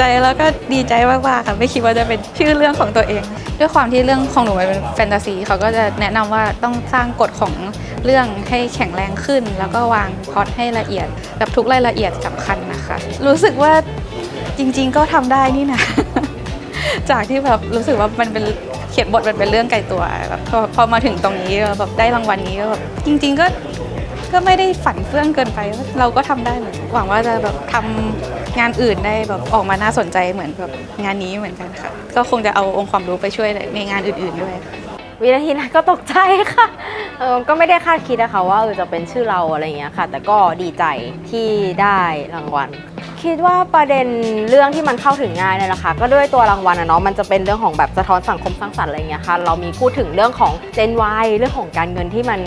ใจแล้วก็ดีใจมากๆค่ะไม่คิดว่าจะเป็นชื่อเรื่องของตัวเอง ด้วยความที่เรื่องของหนูมันเป็นแฟนตาซีเขาก็จะแนะนำว่าต้องสร้างกฎของเรื่องให้แข็งแรงขึ้น แล้วก็วางพล็อตให้ละเอียดแบบทุกรายละเอียดสำคัญนะคะ รู้สึกว่าจริง ๆ ก็ทำได้นี่นะจากที่แบบรู้สึกว่ามันเป็นเขียนบทมันเป็นเรื่องไกลตัวแบบพอพอมาถึงตรงนี้แบบได้รางวัลนี้ก็แบบจริง ๆ ก็ ก็ไม่ได้ฝันเฟื่องเกินไป เราก็ทำได้เหมือนหวังว่าจะแบบทำงานอื่นได้แบบออกมาน่าสนใจเหมือนแบบงานนี้เหมือนกันค่ะ ก็คงจะเอาองค์ความรู้ไปช่วยในงานอื่น ๆด้วย วินาทีนั้นก็ตกใจค่ะเออก็ไม่ได้คาดคิดนะคะว่าเออจะเป็นชื่อเราอะไรอย่างเงี้ยค่ะ แต่ก็ดีใจที่ได้รางวัล คิดว่าประเด็นเรื่องที่มันเข้าถึงง่ายเนี่ยนะคะก็ด้วยตัวรางวัลอะเนาะมันจะเป็นเรื่องของแบบสะท้อนสังคมสร้างสรรค์อะไรเงี้ยค่ะเรามีพูดถึงเรื่องของ Gen Y เรื่องของการเงินที่มัน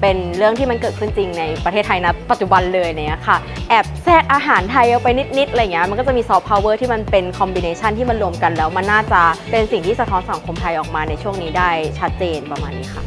เป็นเรื่องที่มันเกิดขึ้นจริงในประเทศไทยนะปัจจุบันเลยเนี่ยค่ะแอบแทรกอาหารไทยเอาไปนิดๆอะไรเงี้ยมันก็จะมีซอฟต์พาวเวอร์ที่มันเป็นคอมบิเนชันที่มันรวมกันแล้วมันน่าจะเป็นสิ่งที่สะท้อนสังคมไทยออกมาในช่วงนี้ได้ชัดเจนประมาณนี้ค่ะ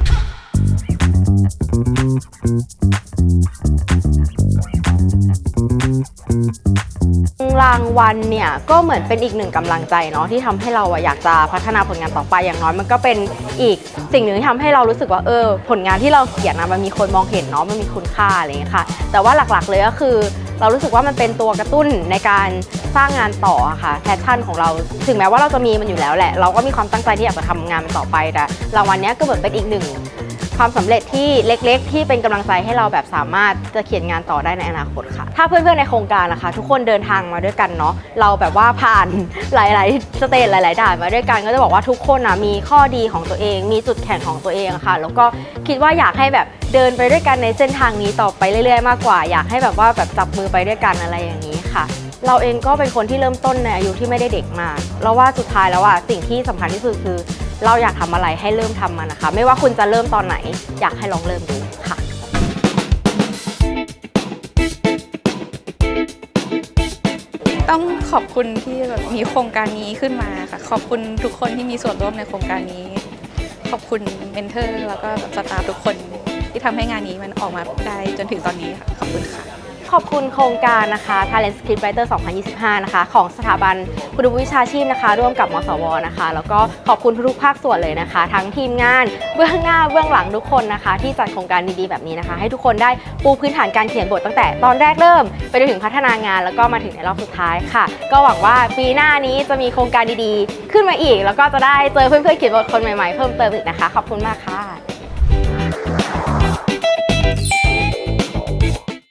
รางวัลเนี่ยก็เหมือนเป็นอีกหนึ่งกำลังใจเนาะที่ทำให้เราอะอยากจะพัฒนาผลงานต่อไปอย่างน้อยมันก็เป็นอีกสิ่งหนึ่งที่ทำให้เรารู้สึกว่าเออ ผลงานที่เราเขียนนะมันมีคนมองเห็นเนาะมันมีคุณค่าอะไรอย่างเงี้ยค่ะ แต่ว่าหลักๆเลยก็คือ เรารู้สึกว่ามันเป็นตัวกระตุ้นในการสร้างงานต่ออะค่ะแพชชั่นของเรา ถึงแม้ว่าเราจะมีมันอยู่แล้วแหละ เราก็มีความตั้งใจที่อยากจะทำงานมันต่อไปแต่รางวัลเนี้ยก็เหมือนเป็นอีกหนึ่ง ความสำเร็จที่เล็กๆ ที่เป็นกำลังใจให้เราแบบสามารถจะเขียนงานต่อได้ในอนาคตค่ะ ถ้าเพื่อนๆในโครงการนะคะ ทุกคนเดินทางมาด้วยกันเนาะเราแบบว่าผ่านหลายๆสเตจหลาย ๆ ด่านมาด้วยกันก็จะบอกว่าทุกคนนะมีข้อดีของตัวเอง มีจุดแข็งของตัวเองค่ะ แล้วก็คิดว่าอยากให้แบบเดินไปด้วยกันในเส้นทางนี้ต่อไปเรื่อย ๆ มากกว่า อยากให้แบบว่าแบบจับมือไปด้วยกันอะไรอย่างนี้ค่ะ เราเองก็เป็นคนที่เริ่มต้นในอายุที่ไม่ได้เด็กมากเราว่าสุดท้ายแล้วอะสิ่งที่สำคัญที่สุดคือ เราอยากทำอะไรให้เริ่มทำมันนะคะ ไม่ว่าคุณจะเริ่มตอนไหน อยากให้ลองเริ่มดูค่ะ ต้องขอบคุณที่แบบมีโครงการนี้ขึ้นมาค่ะ ขอบคุณทุกคนที่มีส่วนร่วมในโครงการนี้ ขอบคุณเมนเทอร์แล้วก็สตาฟทุกคนที่ทำให้งานนี้มันออกมาได้จนถึงตอนนี้ค่ะ ขอบคุณค่ะ ขอบคุณโครงการนะคะ Talent Script Writer 2025 นะคะ ของสถาบันคุณวิชาชีพนะคะ ร่วมกับมสวนะคะ แล้วก็ขอบคุณทุกภาคส่วนเลยนะคะ ทั้งทีมงานเบื้องหน้าเบื้องหลังทุกคนนะคะ ที่จัดโครงการดีๆแบบนี้นะคะ ให้ทุกคนได้ปูพื้นฐานการเขียนบทตั้งแต่ตอนแรกเริ่ม ไปจนถึงพัฒนางานแล้วก็มาถึงในรอบสุดท้ายค่ะ ก็หวังว่าปีหน้านี้จะมีโครงการดีๆ ขึ้นมาอีก แล้วก็จะได้เจอเพื่อนๆเขียนบทคนใหม่ๆเพิ่มเติมอีกนะคะ ขอบคุณมากค่ะ